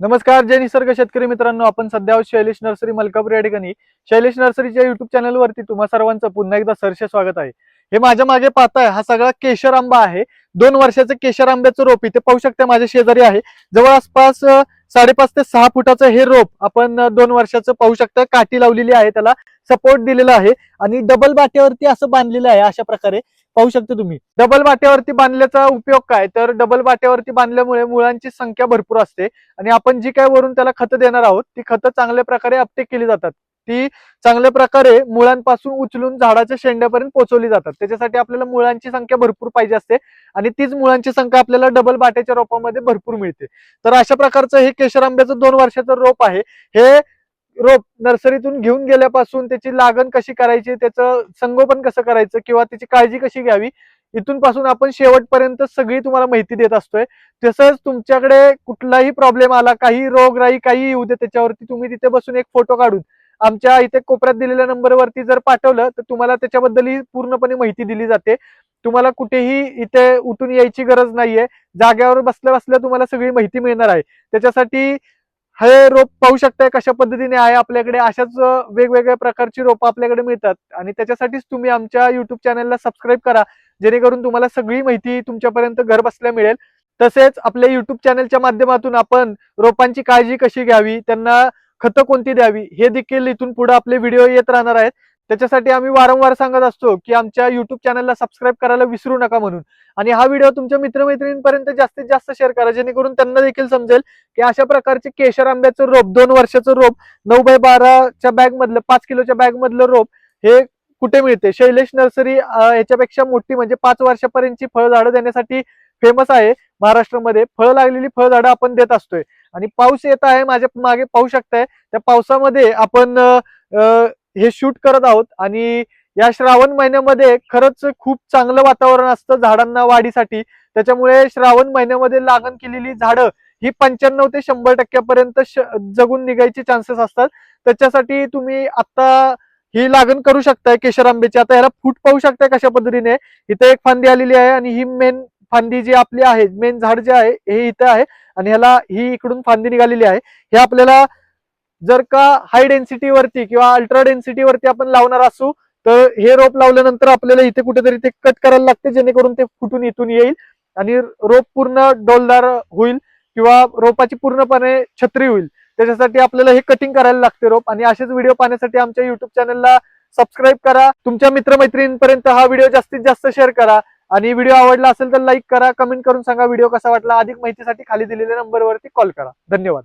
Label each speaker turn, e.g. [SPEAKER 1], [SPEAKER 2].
[SPEAKER 1] नमस्कार जय निसर्ग शेतकरी मित्रांनो. आपण सध्या शैलेश नर्सरी मलकापूर या ठिकाणी. शैलेश नर्सरीच्या युट्यूब चॅनलवरती तुम्हा सर्वांचं पुन्हा एकदा सरसे स्वागत आहे. हे माझ्या मागे पाहताय हा सगळा केशर आंबा आहे. दोन वर्षाचं केशर आंब्याचं रोप इथे पाहू शकता माझ्या शेजारी आहे. जवळ आसपास साडेपाच ते सहा फुटाचं हे रोप आपण दोन वर्षाचं पाहू शकता. काठी लावलेली आहे त्याला. सपोर्ट दिलेला आहे आणि डबल बाट्यावरती असं बांधलेलं आहे अशा प्रकारे. पाहू शकता तुम्ही. डबल बाट्यावरती बांधल्याचा उपयोग काय? तर डबल बाट्यावरती बांधल्यामुळे मुळांची संख्या भरपूर असते आणि आपण जी काय वरून त्याला खतं देणार आहोत ती खतं चांगल्या प्रकारे अपटेक केली जातात. ती चांगल्या प्रकारे मुळांपासून उचलून झाडाच्या शेंड्यापर्यंत पोहोचवली जातात. त्याच्यासाठी आपल्याला मुळांची संख्या भरपूर पाहिजे असते आणि तीच मुळांची संख्या आपल्याला डबल बाट्याच्या रोपामध्ये भरपूर मिळते. तर अशा प्रकारचं हे केशर आंब्याचं दोन वर्षाचं रोप आहे. हे रोप नर्सरीतून घेऊन गेल्यापासून त्याची लागण कशी करायची त्याचं संगोपन कसं करायचं किंवा त्याची काळजी कशी घ्यावी इथून पासून आपण शेवटपर्यंत सगळी तुम्हाला माहिती देत असतोय. तसंच तुमच्याकडे कुठलाही प्रॉब्लेम आला काही रोगराई काही येऊ दे त्याच्यावरती तुम्ही तिथे बसून एक फोटो काढून आमच्या इथे कोपऱ्यात दिलेल्या नंबरवरती जर पाठवलं तर तुम्हाला त्याच्याबद्दल पूर्णपणे माहिती दिली जाते. तुम्हाला कुठेही इथे उठून यायची गरज नाहीये. जाग्यावर बसल्या बसल्या तुम्हाला सगळी माहिती मिळणार आहे. त्याच्यासाठी हे रोप पाहू शकताय कशा पद्धतीने आहे आपल्याकडे? अशाच वेगवेगळ्या प्रकारची रोपं आपल्याकडे मिळतात. आणि त्याच्यासाठीच तुम्ही आमच्या युट्यूब चॅनलला सबस्क्राईब करा. जेणेकरून तुम्हाला सगळी माहिती तुमच्यापर्यंत घर बसल्या मिळेल. तसेच आपल्या युट्यूब चॅनलच्या माध्यमातून आपण रोपांची काळजी कशी घ्यावी त्यांना खतं कोणती द्यावी हे देखील इथून पुढे आपले व्हिडिओ येत राहणार आहेत. त्याच्यासाठी आम्ही वारंवार सांगत असतो की आमच्या युट्यूब चॅनलला सबस्क्राईब करायला विसरू नका म्हणून. आणि हा व्हिडिओ तुमच्या मित्रमैत्रिणींपर्यंत जास्तीत जास्त शेअर करा जेणेकरून त्यांना देखील समजेल की अशा प्रकारचे केशर आंब्याचं रोप दोन वर्षाचं रोप नऊ बाय बाराच्या बॅग मधलं पाच किलोच्या बॅग मधलं रोप हे कुठे मिळते? शैलेश नर्सरी याच्यापेक्षा ह्याच्यापेक्षा मोठी म्हणजे पाच वर्षापर्यंतची फळझाडं देण्यासाठी फेमस आहे. महाराष्ट्रामध्ये फळ लागलेली फळझाडं आपण देत असतोय. आणि पाऊस येत आहे माझ्या मागे पाहू शकताय. त्या पावसामध्ये आपण हे शूट करत आहोत. आणि या श्रावण महिन्यामध्ये खरंच खूप चांगलं वातावरण असतं झाडांना वाढीसाठी. त्याच्यामुळे श्रावण महिन्यामध्ये लागण केलेली झाडं ही पंच्याण्णव ते शंभर टक्क्यापर्यंत श- जगून निघायचे चान्सेस असतात. त्याच्यासाठी तुम्ही आता ही लागण करू शकताय केशर आंब्याची आता याला फूट पाहू शकताय कशा पद्धतीने. इथे एक फांदी आलेली आहे आणि ही मेन फांदी जी आपली आहे मेन झाड जे आहे हे इथे आहे. आणि ह्याला ही इकडून फांदी निघालेली आहे. हे आपल्याला जर का हाय डेन्सिटी वरती किंवा अल्ट्रा डेन्सिटी वरती आपण लावणार असू तर हे रोप लावल्यानंतर आपल्याला इथे कुठेतरी ते कट करायला लागते जेणेकरून ते फुटून इथून येईल आणि रोप पूर्ण डोलदार होईल किंवा रोपाची पूर्णपणे छत्री होईल. त्याच्यासाठी आपल्याला हे कटिंग करायला लागते रोप. आणि असेच व्हिडिओ पाहण्यासाठी आमच्या युट्यूब चॅनलला सबस्क्राईब करा. तुमच्या मित्रमैत्रिणींपर्यंत हा व्हिडिओ जास्तीत जास्त शेअर करा. आणि व्हिडिओ आवडला असेल तर लाईक करा. कमेंट करून सांगा व्हिडिओ कसा वाटला. अधिक माहितीसाठी खाली दिलेल्या नंबरवरती कॉल करा. धन्यवाद.